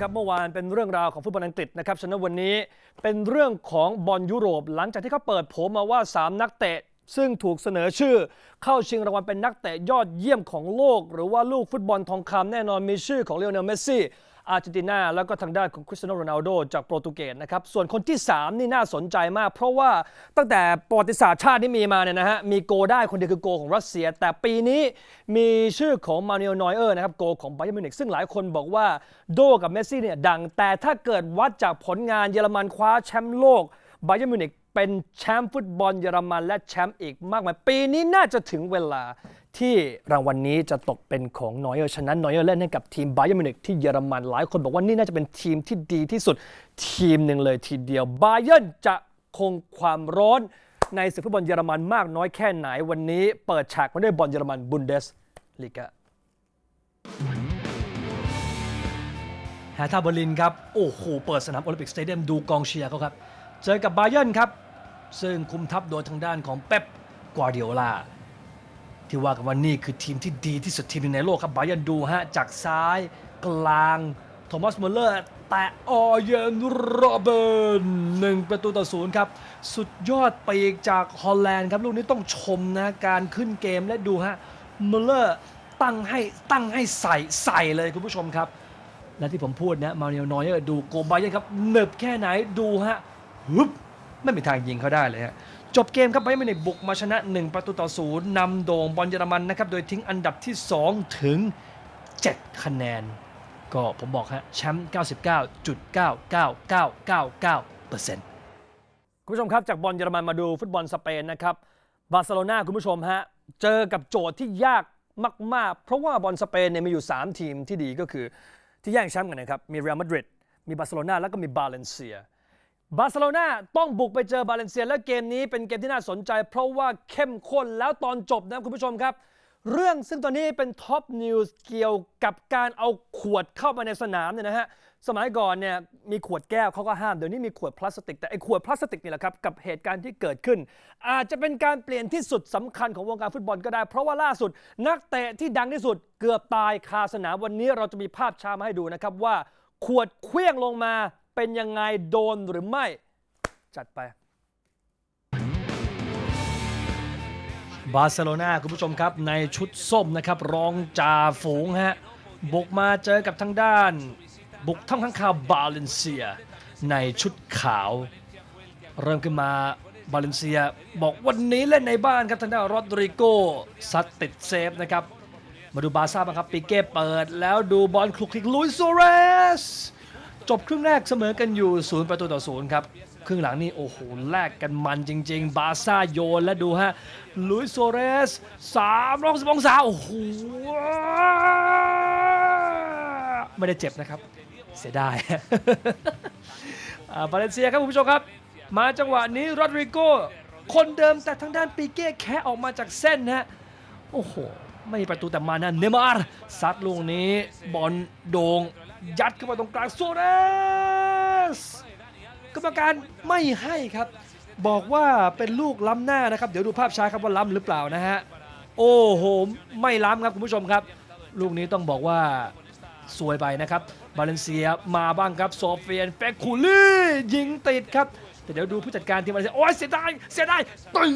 ครับเมื่อวานเป็นเรื่องราวของฟุตบอลอังกฤษนะครับฉะนั้นวันนี้เป็นเรื่องของบอลยุโรป หลังจากที่เขาเปิดโผมาว่า 3 นักเตะ ซึ่งถูกเสนอชื่อ เข้าชิงรางวัลเป็นนักเตะยอดเยี่ยมของโลก หรือว่าลูกฟุตบอลทองคำแน่นอนมีชื่อของเลโอเนลเมสซี่ อาร์เจนตินาแล้วก็ทางด้านของคริสเตียโนโรนัลโดจากโปรตุเกสนะครับ ส่วนคนที่ 3 นี่น่าสนใจมาก เพราะว่าตั้งแต่ประวัติศาสตร์ชาติที่มีมาเนี่ยนะฮะมีโกได้คนเดียวคือโกของรัสเซีย แต่ปีนี้มีชื่อของมาเนลนอยเออร์นะครับโกของไบเ e อร์มิวนิกซึ่งหลายคนบอกว่าโดกับเมสซี่เนี่ยดัง แต่ถ้าเกิดวัดจากผลงานเยอรมันคว้าแชมป์โลกไบเ e อร์มิวนิกเป็นแชมป์ฟุตบอลเยอรมันและแชมป์อีกมากมาย ปีนี้น่าจะถึงเวลา ที่รางวัลนนี้จะตกเป็นของนอยเออร์ฉะนั้นนอยเออร์เล่นให้กับทีมไบเ e อร์มิวนิกที่เยอรมันหลายคนบอกว่านี่น่าจะเป็นทีมที่ดีที่สุดทีมหนึ่งเลยทีเดียวไบเ e อร์จะคงความร้อนในศึกฟุตบอลเยอรมันมากน้อยแค่ไหนวันนี้ เปิดฉากมาด้วยบอลเยอรมันบุนเดสลีกาแฮท่าเบอร์ลินครับ โอ้โห เปิดสนามโอลิมปิกสเตเดียมดูกองเชียร์เขาครับ เจอกับบาเยิร์ครับ ซึ่งคุมทัพโดยทางด้านของเป๊ปกวาร์ดิโอลา ที่ว่ากันว่านี่คือทีมที่ดีที่สุดทีมนึงในโลกครับบายิร์นดูฮะจากซ้ายกลางโทมัสมุลเลอร์ แตะออเยนโรเบิร์นหนึ่งประตูต่อศูนย์ครับ สุดยอดปีกจากฮอลแลนด์ครับ ลูกนี้ต้องชมนะการขึ้นเกมและดูฮะมุลเลอร์ตั้งให้ตั้งให้ใส่ใส่เลยคุณผู้ชมครับ และที่ผมพูดนะมาเนลนอยเออร์ดูโกบาเยนครับเนึบแค่ไหนดูฮะฮึบไม่มีทางยิงเขาได้เลยฮะ จบเกมครับไบเมินิบุกมาชนะ 1 ประตูต่อศูนย์นำโด่งบอลเยอรมันนะครับ โดยทิ้งอันดับที่ 2 ถึง 7 คะแนน ก็ผมบอกฮะแชมป์ 99.99999%คุณผู้ชมครับ จากบอลเยอรมันมาดูฟุตบอลสเปนนะครับ บาร์เซโลนาคุณผู้ชมฮะ เจอกับโจทย์ที่ยากมาก ๆ เพราะว่าบอลสเปนเนี่ยมีอยู่ 3 ทีมที่ดีก็คือที่แย่งแชมป์กันนะครับมีเรอัลมาดริดมีบาร์เซโลนาแล้วก็มีบาเลนเซีย บาร์เซโลนาต้องบุกไปเจอบาเลนเซียและเกมนี้เป็นเกมที่น่าสนใจ เพราะว่าเข้มข้นแล้วตอนจบนะคุณผู้ชมครับ เรื่องซึ่งตอนนี้เป็นท็อปนิวส์เกี่ยวกับการเอาขวดเข้ามาในสนามเนี่ยนะฮะสมัยก่อนเนี่ยมีขวดแก้วเขาก็ห้ามเดี๋ยวนี้มีขวดพลาสติก แต่ไอ้ขวดพลาสติกนี่แหละครับกับเหตุการณ์ที่เกิดขึ้น อาจจะเป็นการเปลี่ยนที่สุดสำคัญของวงการฟุตบอลก็ได้ เพราะว่าล่าสุด นักเตะที่ดังที่สุดเกือบตายคาสนามวันนี้เราจะมีภาพช้ามาให้ดูนะครับว่าขวดเคลื่องลงมา เป็นยังไงโดนหรือไม่ จัดไป บาร์เซโลนาคุณผู้ชมครับ ในชุดส้มนะครับ รองจ่าฝูงฮะ บุกมาเจอกับทางด้าน บุกท่ามข้างคาวบาเลนเซีย ในชุดขาว เริ่มขึ้นมาบาเลนเซียบอกวันนี้เล่นในบ้านครับทางด้านโรดริโกซัดติดเซฟนะครับ มาดูบาซ่าบ้างครับปีเก้เปิด แล้วดูบอลคลุกคลิกลุยโซเรส จบครึ่งแรกเสมอกันอยู่0ประตูต่อ0ครับ ครึ่งหลังนี่โอ้โหแลกกันมันจริง ๆ บาซ่าโยนและดูฮะลุยโซเรส3 6 0องศาโอ้โหไม่ได้เจ็บนะครับ เสียดายบาเลนเซียครับคุณผู้ชมครับ มาจังหวะนี้โรดริโกคนเดิมแต่ทางด้านปีเก้แค่ออกมาจากเส้นฮะโอ้โห ไม่มีประตูแต่มานะเนมาร์ซัดลูกนี้บอลโด่ง ยัดเข้ามาตรงกลางโซเรสกรรมการไม่ให้ครับ บอกว่าเป็นลูกล้ำหน้านะครับ เดี๋ยวดูภาพช้าครับว่าล้ำหรือเปล่านะฮะ โอ้โห ไม่ล้ำครับคุณผู้ชมครับ ลูกนี้ต้องบอกว่าสวยไปนะครับ บาเลนเซียมาบ้างครับโซเฟียนเฟคคูลี่ยิงติดครับ แต่เดี๋ยวดูผู้จัดการทีมบาเลนเซียโอ้ยเสียดายเสียดายตี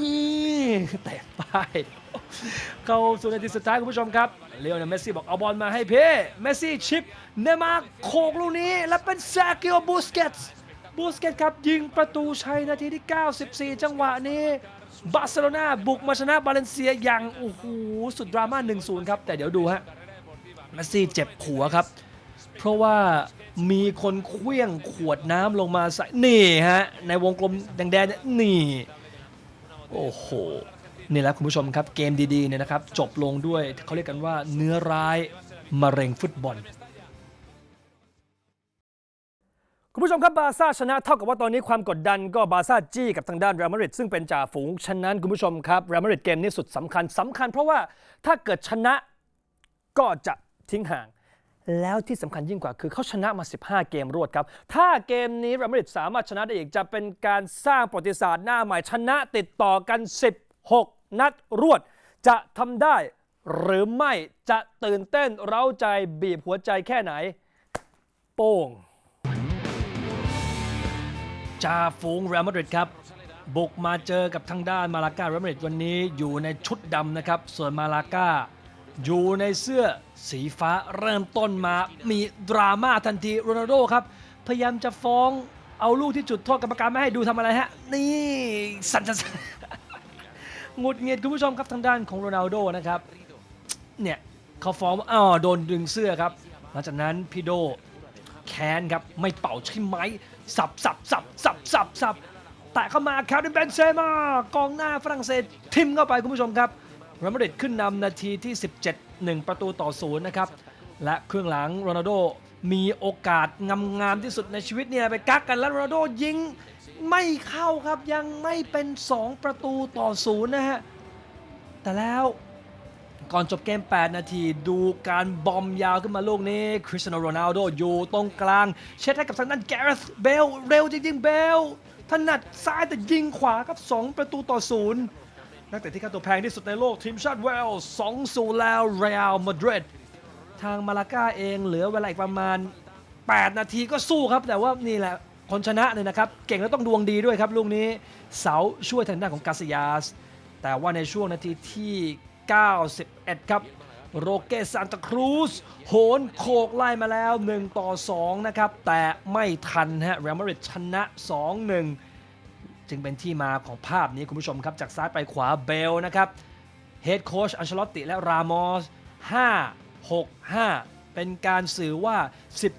แตะป้าย เข้าสู่นาทีสุดท้ายคุณผู้ชมครับเลโอเนลเมสซี่บอกเอาบอลมาให้เพ่เมสซี่ชิปเนมาร์โขกลูกนี้ และเป็นซากิโอบูสเกตส์บูสเกตครับยิงประตูชัยนาทีที่ 94 จังหวะนี้บาร์เซโลนาบุกมาชนะบาเลนเซียอย่างโอ้โหสุดดราม่า 1-0 ครับ แต่เดี๋ยวดูฮะเมสซี่เจ็บหัวครับ เพราะว่ามีคนเคลี้ยงขวดน้ำลงมาใส่นี่ฮะในวงกลมแดงๆเนี่ยนี่ โอ้โห นี่แหละคุณผู้ชมครับเกมดีๆเนี่ยนะครับจบลงด้วยเขาเรียกกันว่าเนื้อร้ายมะเร็งฟุตบอล คุณผู้ชมครับบาซ่าชนะเท่ากับว่าตอนนี้ความกดดันก็บาซ่าจี้กับทางด้านเรอัลมาดริดซึ่งเป็นจ่าฝูงฉะนั้นคุณผู้ชมครับเรอัลมาดริดเกมนี้สุดสำคัญสำคัญเพราะว่าถ้าเกิดชนะก็จะทิ้งห่าง แล้วที่สำคัญยิ่งกว่าคือเขาชนะมา 15 เกมรวดครับ ถ้าเกมนี้เรอัลมาดริดสามารถชนะได้อีกจะเป็นการสร้างประวัติศาสตร์หน้าใหม่ชนะติดต่อกัน 6 นัดรวด จะทำได้หรือไม่จะตื่นเต้นเร้าใจบีบหัวใจแค่ไหน โป้งจาฟูงเรอัลมาดริดครับ บุกมาเจอกับทางด้านมาลาก้าเรอัลมาดริดวันนี้อยู่ในชุดดำนะครับ ส่วนมาลาก้าอยู่ในเสื้อสีฟ้าเริ่มต้นมามีดราม่าทันทีโรนัลโดครับ พยายามจะฟ้องเอาลูกที่จุดโทษกรรมการไม่ให้ดูทำอะไรฮะ นี่ สันสัน หงุดหงิดคุณผู้ชมครับทางด้านของโรนัลโดนะครับเนี่ยเขาฟ้องว่าอ้าโดนดึงเสื้อครับหลังจากนั้นพี่โดแค้นครับไม่เป่าใช่ไหมสับสับสับสับสับสับแตะเข้ามาแคลรินเบนเซมากองหน้าฝรั่งเศสทิมเข้าไปคุณผู้ชมครับเรอัลมาดริดขึ้นนำนาทีที่ 17 1 ประตูต่อศูนย์นะครับและเครื่องหลังโรนัลโดมีโอกาสงามๆที่สุดในชีวิตเนี่ยไปกักกันแล้วโรนัลโดยิง ไม่เข้าครับยังไม่เป็น 2 ประตูต่อศูนย์นะฮะ แต่แล้วก่อนจบเกม 8 นาทีดูการบอมยาวขึ้นมาลูกนี้คริสเตียโนโรนัลโดอยู่ตรงกลาง เช็ดให้กับทางด้านแกเรธเบล เร็วจริงๆเบล ถนัดซ้ายแต่ยิงขวาครับ 2 ประตูต่อศูนย์นักเตะที่ค่าตัวแพงที่สุดในโลก ทีมชาติเวลส์2ศูนย์แล้วเรอัลมาดริดทางมาลาก้าเองเหลือเวลาอีกประมาณ 8 นาทีก็สู้ครับแต่ว่านี่แหละ คนชนะเนี่ยนะครับ เก่งแล้วต้องดวงดีด้วยครับลูกนี้เสาช่วยทางด้านของกาซิยาส แต่ว่าในช่วงนาทีที่ 91 ครับ โรเกซานตาครูสโหนโขกไล่มาแล้ว 1 ต่อ 2 นะครับ แต่ไม่ทันฮะเรอัลมาดริดชนะ 2-1 จึงเป็นที่มาของภาพนี้คุณผู้ชมครับ จากซ้ายไปขวาเบลนะครับเฮดโค้ชอันเชลอตติและรามอส5 6 5 เป็นการสื่อว่า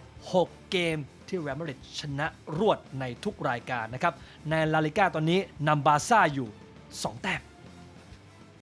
16 เกม ที่เรอัลมาดริดชนะรวดในทุกรายการนะครับในลาลิก้าตอนนี้นำบาซ่าอยู่ 2 แต้ม